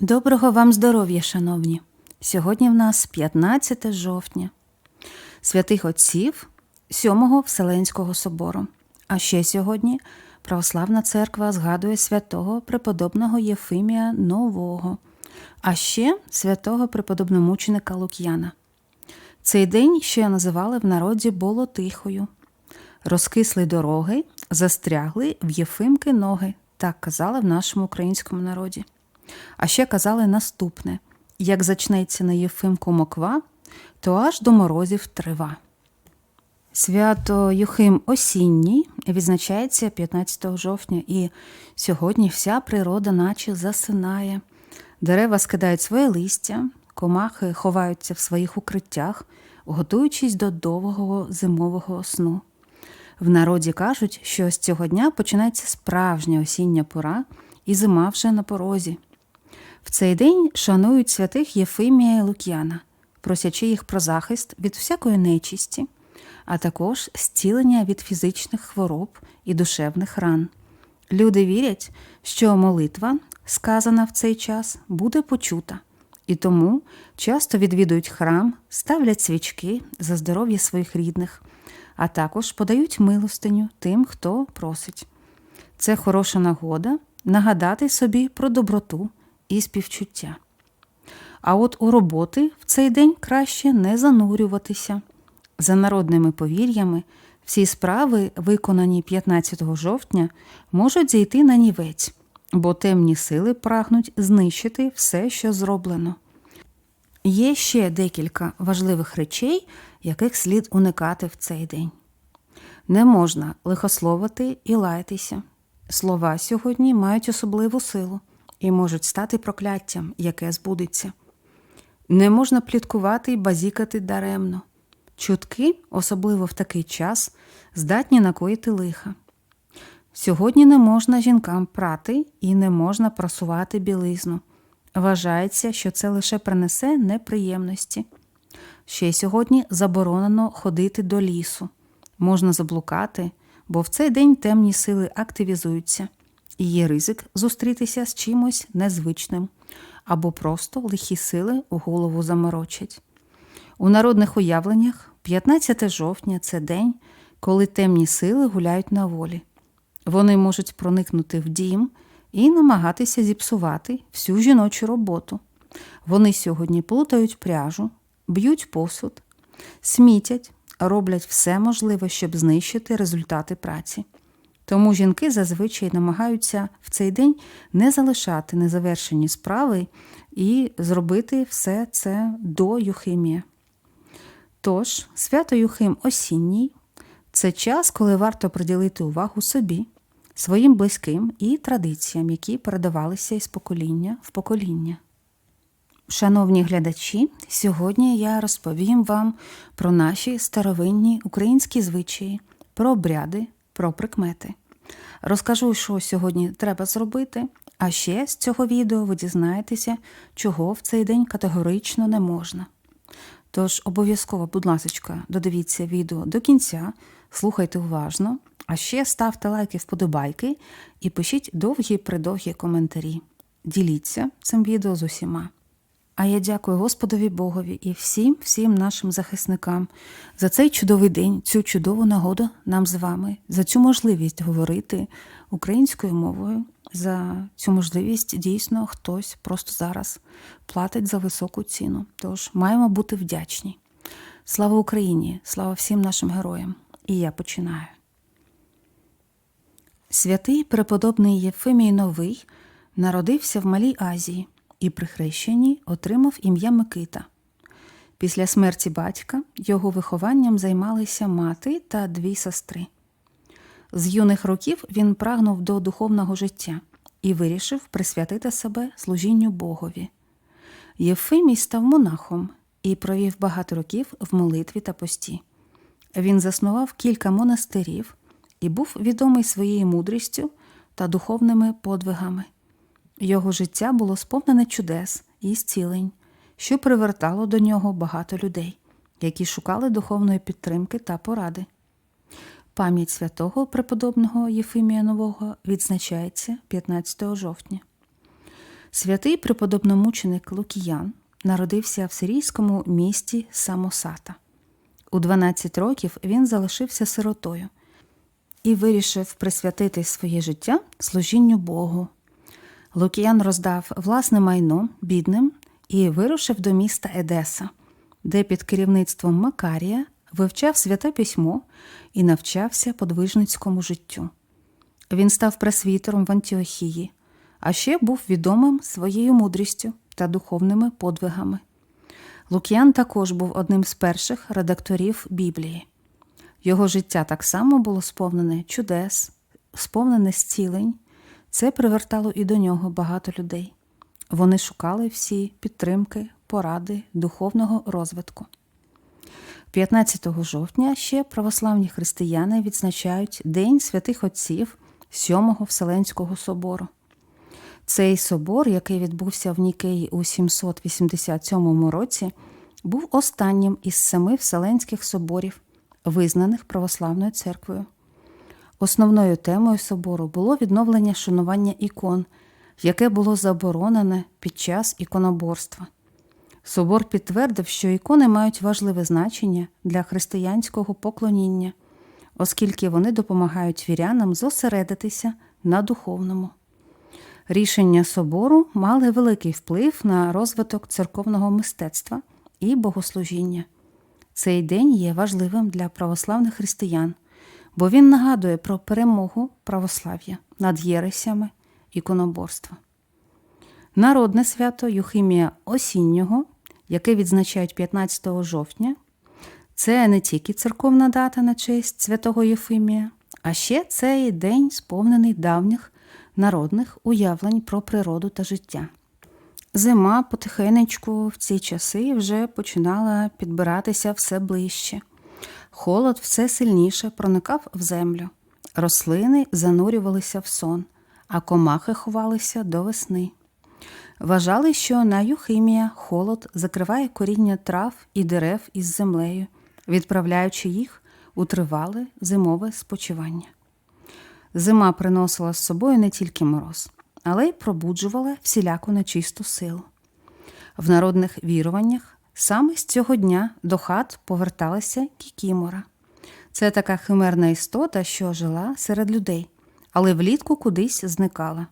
Доброго вам здоров'я, шановні! Сьогодні в нас 15 жовтня, святих отців Сьомого Вселенського собору. А ще сьогодні Православна церква згадує святого преподобного Єфимія Нового, а ще святого преподобномученика Лук'яна. Цей день ще називали в народі Болотихою. Розкисли дороги, застрягли в Єфимки ноги, так казали в нашому українському народі. А ще казали наступне: як зачнеться на Єфимку моква, то аж до морозів трива. Свято Юхим осінній відзначається 15 жовтня, і сьогодні вся природа наче засинає. Дерева скидають своє листя, комахи ховаються в своїх укриттях, готуючись до довгого зимового сну. В народі кажуть, що з цього дня починається справжня осіння пора, і зима вже на порозі. В цей день шанують святих Єфимія і Лук'яна, просячи їх про захист від всякої нечисті, а також зцілення від фізичних хвороб і душевних ран. Люди вірять, що молитва, сказана в цей час, буде почута, і тому часто відвідують храм, ставлять свічки за здоров'я своїх рідних, а також подають милостиню тим, хто просить. Це хороша нагода нагадати собі про доброту і співчуття. А от у роботи в цей день краще не занурюватися. За народними повір'ями, всі справи, виконані 15 жовтня, можуть зійти на нівець, бо темні сили прагнуть знищити все, що зроблено. Є ще декілька важливих речей, яких слід уникати в цей день. Не можна лихословити і лаятися. Слова сьогодні мають особливу силу і можуть стати прокляттям, яке збудеться. Не можна пліткувати і базікати даремно. Чутки, особливо в такий час, здатні накоїти лиха. Сьогодні не можна жінкам прати і не можна просувати білизну. Вважається, що це лише принесе неприємності. Ще сьогодні заборонено ходити до лісу. Можна заблукати, бо в цей день темні сили активізуються, і є ризик зустрітися з чимось незвичним або просто лихі сили у голову заморочать. У народних уявленнях 15 жовтня це день, коли темні сили гуляють на волі. Вони можуть проникнути в дім і намагатися зіпсувати всю жіночу роботу. Вони сьогодні плутають пряжу, б'ють посуд, смітять, роблять все можливе, щоб знищити результати праці. Тому жінки зазвичай намагаються в цей день не залишати незавершені справи і зробити все це до Юхимія. Тож, свято Юхим осінній це час, коли варто приділити увагу собі, своїм близьким і традиціям, які передавалися із покоління в покоління. Шановні глядачі, сьогодні я розповім вам про наші старовинні українські звичаї, про обряди, про прикмети. Розкажу, що сьогодні треба зробити, а ще з цього відео ви дізнаєтеся, чого в цей день категорично не можна. Тож обов'язково, будь ласка, додивіться відео до кінця, слухайте уважно, а ще ставте лайки, вподобайки і пишіть довгі-придовгі коментарі. Діліться цим відео з усіма. А я дякую Господові Богові і всім, всім нашим захисникам за цей чудовий день, цю чудову нагоду нам з вами, за цю можливість говорити українською мовою, за цю можливість дійсно хтось просто зараз платить за високу ціну. Тож маємо бути вдячні. Слава Україні! Слава всім нашим героям! І я починаю. Святий преподобний Єфимій Новий народився в Малій Азії і при хрещенні отримав ім'я Микита. Після смерті батька його вихованням займалися мати та дві сестри. З юних років він прагнув до духовного життя і вирішив присвятити себе служінню Богові. Єфимій став монахом і провів багато років в молитві та пості. Він заснував кілька монастирів і був відомий своєю мудрістю та духовними подвигами. Його життя було сповнене чудес і зцілень, що привертало до нього багато людей, які шукали духовної підтримки та поради. Пам'ять святого преподобного Єфимія Нового відзначається 15 жовтня. Святий преподобномученик Лукіян народився в сирійському місті Самосата. У 12 років він залишився сиротою і вирішив присвятити своє життя служінню Богу. Лукіян роздав власне майно бідним і вирушив до міста Едеса, де під керівництвом Макарія вивчав святе письмо і навчався подвижницькому життю. Він став пресвітером в Антіохії, а ще був відомим своєю мудрістю та духовними подвигами. Лук'ян також був одним з перших редакторів Біблії. Його життя так само було сповнене чудес, сповнене зцілень. Це привертало і до нього багато людей. Вони шукали всі підтримки, поради, духовного розвитку. 15 жовтня ще православні християни відзначають День святих Отців Сьомого Вселенського собору. Цей собор, який відбувся в Нікеї у 787 році, був останнім із семи Вселенських соборів, визнаних православною церквою. Основною темою собору було відновлення шанування ікон, яке було заборонене під час іконоборства. Собор підтвердив, що ікони мають важливе значення для християнського поклоніння, оскільки вони допомагають вірянам зосередитися на духовному. Рішення собору мали великий вплив на розвиток церковного мистецтва і богослужіння. Цей день є важливим для православних християн, бо він нагадує про перемогу православ'я над єресями іконоборства. Народне свято Юхимія Осіннього, яке відзначають 15 жовтня, це не тільки церковна дата на честь святого Єфимія, а ще цей день сповнений давніх народних уявлень про природу та життя. Зима потихенечку в ці часи вже починала підбиратися все ближче. Холод все сильніше проникав в землю, рослини занурювалися в сон, а комахи ховалися до весни. Вважали, що на Юхимія холод закриває коріння трав і дерев із землею, відправляючи їх у тривале зимове спочивання. Зима приносила з собою не тільки мороз, але й пробуджувала всіляку нечисту силу. В народних віруваннях саме з цього дня до хат поверталася кікімора. Це така химерна істота, що жила серед людей, але влітку кудись зникала.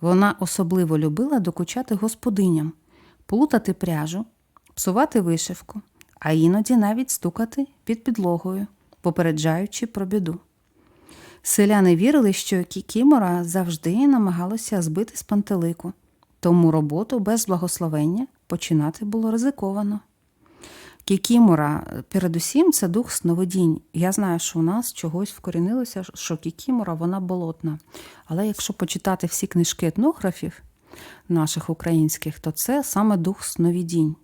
Вона особливо любила докучати господиням, плутати пряжу, псувати вишивку, а іноді навіть стукати під підлогою, попереджаючи про біду. Селяни вірили, що Кікімора завжди намагалася збити з пантелику, тому роботу без благословення починати було ризиковано. Кікімора, передусім, це дух сновидінь. Я знаю, що у нас чогось вкорінилося, що Кікімора вона болотна. Але якщо почитати всі книжки етнографів наших українських, то це саме дух сновидінь.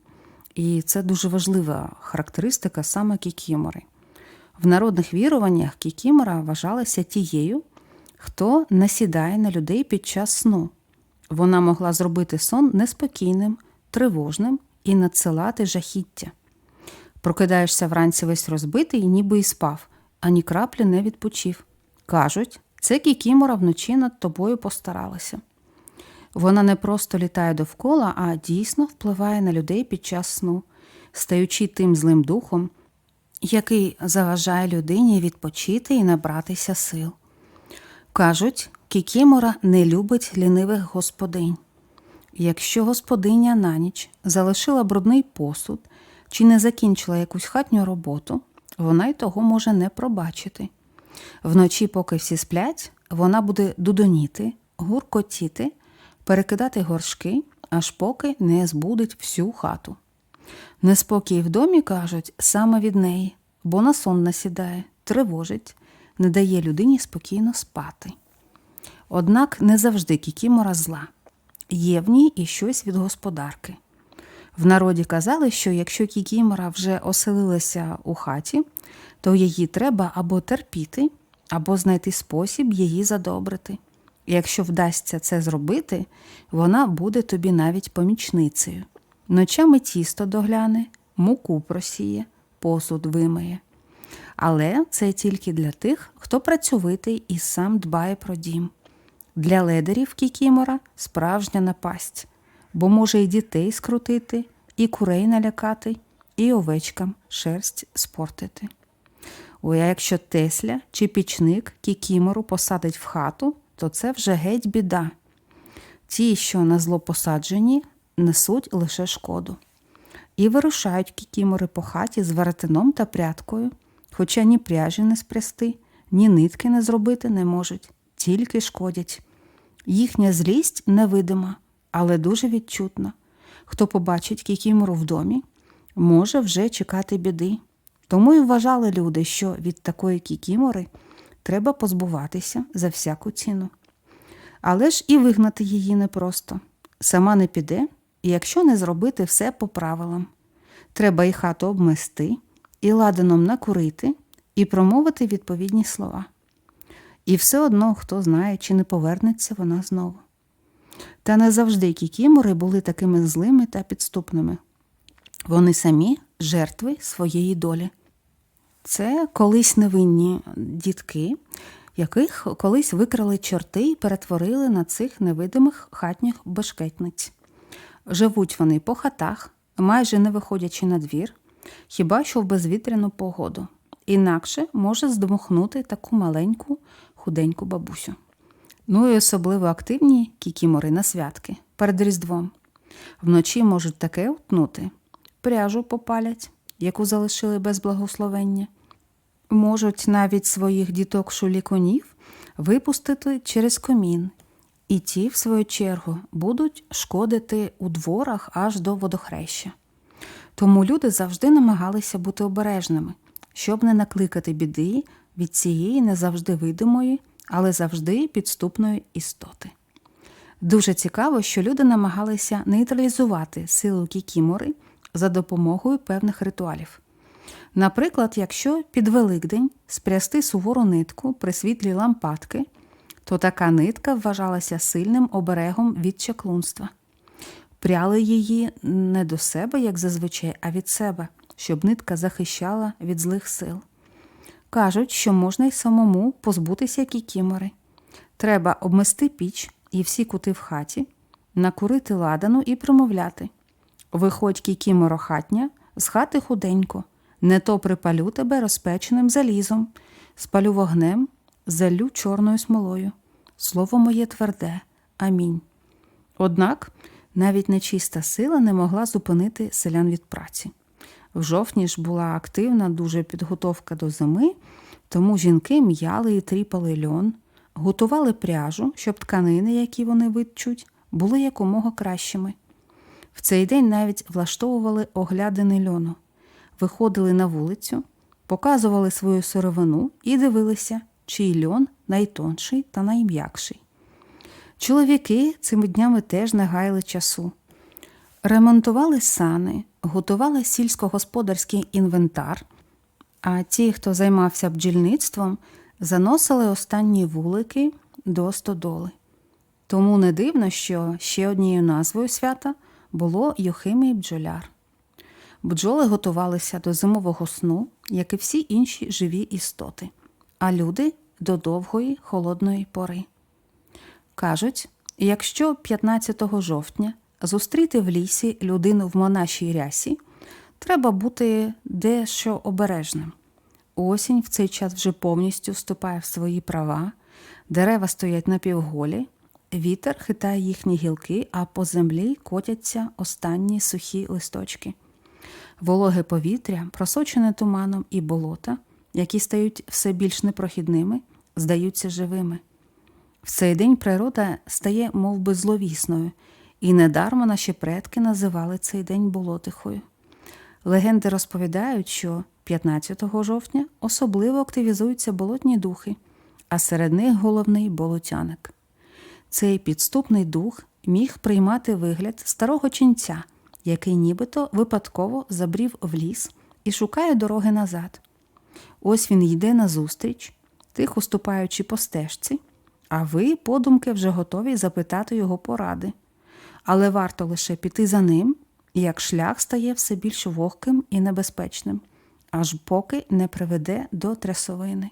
І це дуже важлива характеристика саме Кікімори. В народних віруваннях Кікімора вважалася тією, хто насідає на людей під час сну. Вона могла зробити сон неспокійним, тривожним і надсилати жахіття. Прокидаєшся вранці весь розбитий, ніби і спав, ані краплі не відпочив. Кажуть, це Кікімора вночі над тобою постаралася. Вона не просто літає довкола, а дійсно впливає на людей під час сну, стаючи тим злим духом, який заважає людині відпочити і набратися сил. Кажуть, Кікімора не любить лінивих господинь. Якщо господиня на ніч залишила брудний посуд чи не закінчила якусь хатню роботу, вона й того може не пробачити. Вночі, поки всі сплять, вона буде дудоніти, гуркотіти, перекидати горшки, аж поки не збудить всю хату. Неспокій в домі, кажуть, саме від неї, бо на сон насідає, тривожить, не дає людині спокійно спати. Однак не завжди кікімора зла, є в ній і щось від господарки. В народі казали, що якщо кікімора вже оселилася у хаті, то її треба або терпіти, або знайти спосіб її задобрити. Якщо вдасться це зробити, вона буде тобі навіть помічницею. Ночами тісто догляне, муку просіє, посуд вимиє. Але це тільки для тих, хто працьовитий і сам дбає про дім. Для ледерів кікімора справжня напасть, бо може і дітей скрутити, і курей налякати, і овечкам шерсть спортити. Ой, а якщо Тесля чи пічник кікімору посадить в хату, то це вже геть біда. Ті, що на зло посаджені, несуть лише шкоду. І вирушають кікімори по хаті з веретеном та прядкою, хоча ні пряжі не спрясти, ні нитки не зробити не можуть, тільки шкодять. Їхня злість невидима, але дуже відчутна. Хто побачить кікімору в домі, може вже чекати біди. Тому і вважали люди, що від такої кікімори треба позбуватися за всяку ціну. Але ж і вигнати її непросто. Сама не піде, якщо не зробити все по правилам. Треба і хату обмести, і ладаном накурити, і промовити відповідні слова. І все одно хто знає, чи не повернеться вона знову. Та не завжди кікімори були такими злими та підступними. Вони самі жертви своєї долі. Це колись невинні дітки, яких колись викрали чорти і перетворили на цих невидимих хатніх бешкетниць. Живуть вони по хатах, майже не виходячи на двір, хіба що в безвітряну погоду. Інакше може здмухнути таку маленьку худеньку бабусю. Ну і особливо активні кікімори на святки перед Різдвом. Вночі можуть таке утнути, пряжу попалять, яку залишили без благословення. Можуть навіть своїх діток шуліконів випустити через комін, і ті, в свою чергу, будуть шкодити у дворах аж до водохреща. Тому люди завжди намагалися бути обережними, щоб не накликати біди від цієї не завжди видимої, але завжди підступної істоти. Дуже цікаво, що люди намагалися нейтралізувати силу кікімори за допомогою певних ритуалів. Наприклад, якщо під Великдень спрясти сувору нитку при світлі лампадки, то така нитка вважалася сильним оберегом від чаклунства. Пряли її не до себе, як зазвичай, а від себе, щоб нитка захищала від злих сил. Кажуть, що можна й самому позбутися кікімори. Треба обмести піч і всі кути в хаті, накурити ладану і промовляти Виходь, кікіморо хатня, з хати худенько, не то припалю тебе розпеченим залізом, спалю вогнем, залю чорною смолою. Слово моє тверде. Амінь. Однак навіть нечиста сила не могла зупинити селян від праці. В жовтні ж була активна дуже підготовка до зими, тому жінки м'яли і тріпали льон, готували пряжу, щоб тканини, які вони витчуть, були якомога кращими. В цей день навіть влаштовували оглядини льону, виходили на вулицю, показували свою сировину і дивилися, чий льон найтонший та найм'якший. Чоловіки цими днями теж не гаяли часу. Ремонтували сани, готували сільськогосподарський інвентар, а ті, хто займався бджільництвом, заносили останні вулики до стодоли. Тому не дивно, що ще однією назвою свята було Йохимій бджоляр. Бджоли готувалися до зимового сну, як і всі інші живі істоти, а люди до довгої холодної пори. Кажуть, якщо 15 жовтня зустріти в лісі людину в монашій рясі, треба бути дещо обережним. Осінь в цей час вже повністю вступає в свої права, дерева стоять напівголі, вітер хитає їхні гілки, а по землі котяться останні сухі листочки. Вологе повітря, просочене туманом і болота, які стають все більш непрохідними, здаються живими. В цей день природа стає мов би, зловісною, і недармо наші предки називали цей день болотихою. Легенди розповідають, що 15 жовтня особливо активізуються болотні духи, а серед них головний болотяник. Цей підступний дух міг приймати вигляд старого ченця, який нібито випадково забрів в ліс і шукає дороги назад. Ось він йде назустріч, тихо ступаючи по стежці, а ви, подумки, вже готові запитати його поради. Але варто лише піти за ним, як шлях стає все більш вогким і небезпечним, аж поки не приведе до трясовини.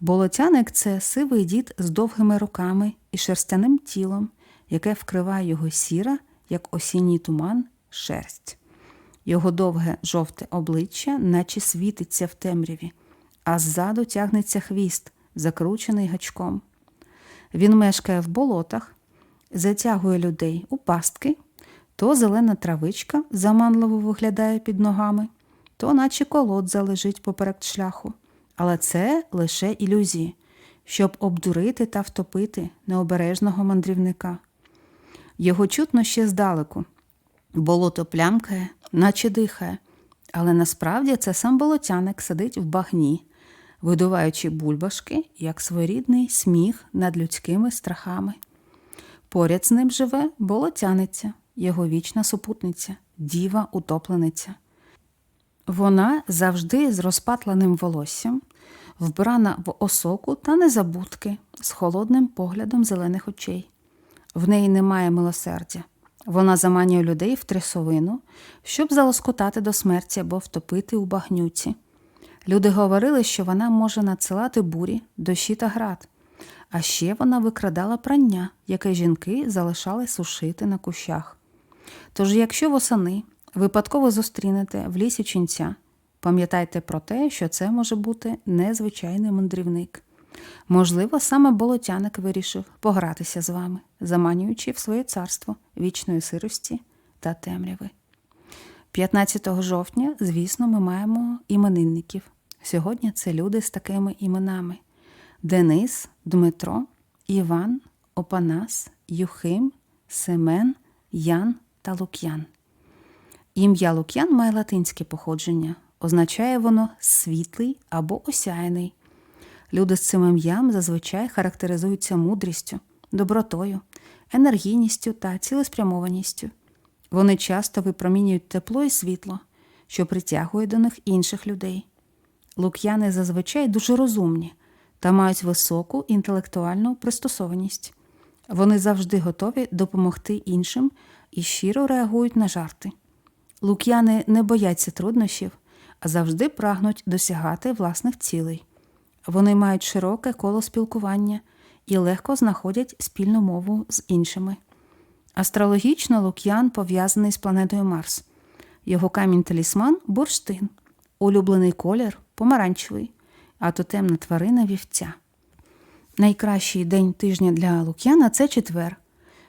Болотяник це сивий дід з довгими руками і шерстяним тілом, яке вкриває його сіра, як осінній туман, шерсть. Його довге жовте обличчя, наче світиться в темряві, а ззаду тягнеться хвіст, закручений гачком. Він мешкає в болотах, затягує людей у пастки, то зелена травичка заманливо виглядає під ногами, то наче колод залежить поперек шляху. Але це лише ілюзії, щоб обдурити та втопити необережного мандрівника. Його чутно ще здалеку. Болото плямкає, наче дихає, але насправді це сам болотяник сидить в багні, видуваючи бульбашки, як своєрідний сміх над людськими страхами. Поряд з ним живе болотяниця, його вічна супутниця, діва утоплениця. Вона завжди з розпатленим волоссям, вбрана в осоку та незабудки, з холодним поглядом зелених очей. В неї немає милосердя. Вона заманює людей в трясовину, щоб залоскотати до смерті або втопити у багнюці. Люди говорили, що вона може надсилати бурі, дощі та град. А ще вона викрадала прання, яке жінки залишали сушити на кущах. Тож, якщо восени випадково зустрінете в лісі ченця, пам'ятайте про те, що це може бути незвичайний мандрівник. Можливо, саме болотяник вирішив погратися з вами, заманюючи в своє царство вічної сирості та темряви. 15 жовтня, звісно, ми маємо іменинників. Сьогодні це люди з такими іменами: Денис, Дмитро, Іван, Опанас, Юхим, Семен, Ян та Лук'ян. Ім'я Лук'ян має латинське походження, означає воно світлий або осяяний. Люди з цим ім'ям зазвичай характеризуються мудрістю, добротою, енергійністю та цілеспрямованістю. Вони часто випромінюють тепло і світло, що притягує до них інших людей. Лук'яни зазвичай дуже розумні та мають високу інтелектуальну пристосованість. Вони завжди готові допомогти іншим і щиро реагують на жарти. Лук'яни не бояться труднощів, а завжди прагнуть досягати власних цілей. Вони мають широке коло спілкування і легко знаходять спільну мову з іншими. Астрологічно Лук'ян пов'язаний з планетою Марс. Його камінь талісман бурштин, улюблений колір помаранчевий, а тотемна тварина вівця. Найкращий день тижня для Лук'яна це четвер.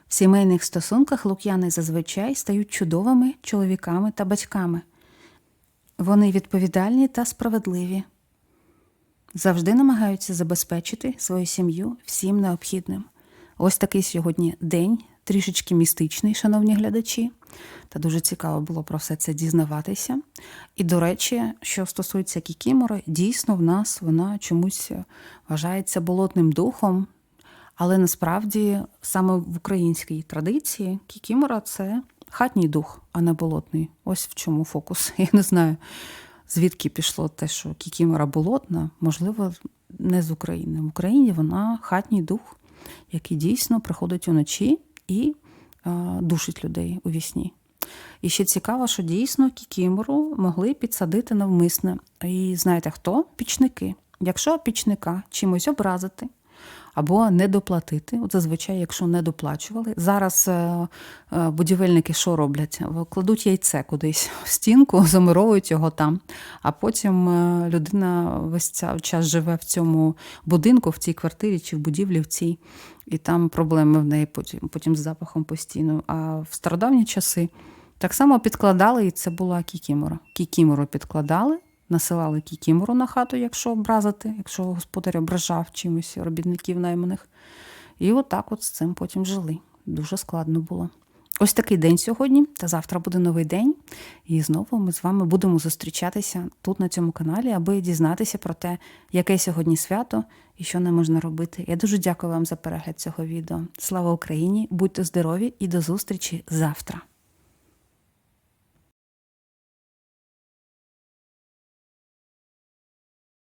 В сімейних стосунках лук'яни зазвичай стають чудовими чоловіками та батьками. Вони відповідальні та справедливі, завжди намагаються забезпечити свою сім'ю всім необхідним. Ось такий сьогодні день, трішечки містичний, шановні глядачі, та дуже цікаво було про все це дізнаватися. І, до речі, що стосується Кікімори, дійсно в нас вона чомусь вважається болотним духом. Але насправді саме в українській традиції Кікімора це хатній дух, а не болотний. Ось в чому фокус. Я не знаю, звідки пішло те, що Кікімора болотна, можливо, не з України. В Україні вона хатній дух, який дійсно приходить уночі і е, душить людей у вісні. І ще цікаво, що дійсно кікімору могли підсадити навмисне. І знаєте хто? Пічники. Якщо пічника чимось образити, або не доплатити. От зазвичай, якщо не доплачували. Зараз е, е, будівельники що роблять? Кладуть яйце кудись в стінку, замуровують його там, а потім е, людина весь цей час живе в цьому будинку, в цій квартирі чи в будівлі в цій, і там проблеми в неї потім, потім з запахом постійно. А в стародавні часи. Так само підкладали, і це була кікімора. Кікімору підкладали, насилали кікімору на хату, якщо образити, якщо господар ображав чимось робітників найманих. І отак от з цим потім жили. Дуже складно було. Ось такий день сьогодні, та завтра буде новий день. І знову ми з вами будемо зустрічатися тут на цьому каналі, аби дізнатися про те, яке сьогодні свято і що не можна робити. Я дуже дякую вам за перегляд цього відео. Слава Україні! Будьте здорові і до зустрічі завтра!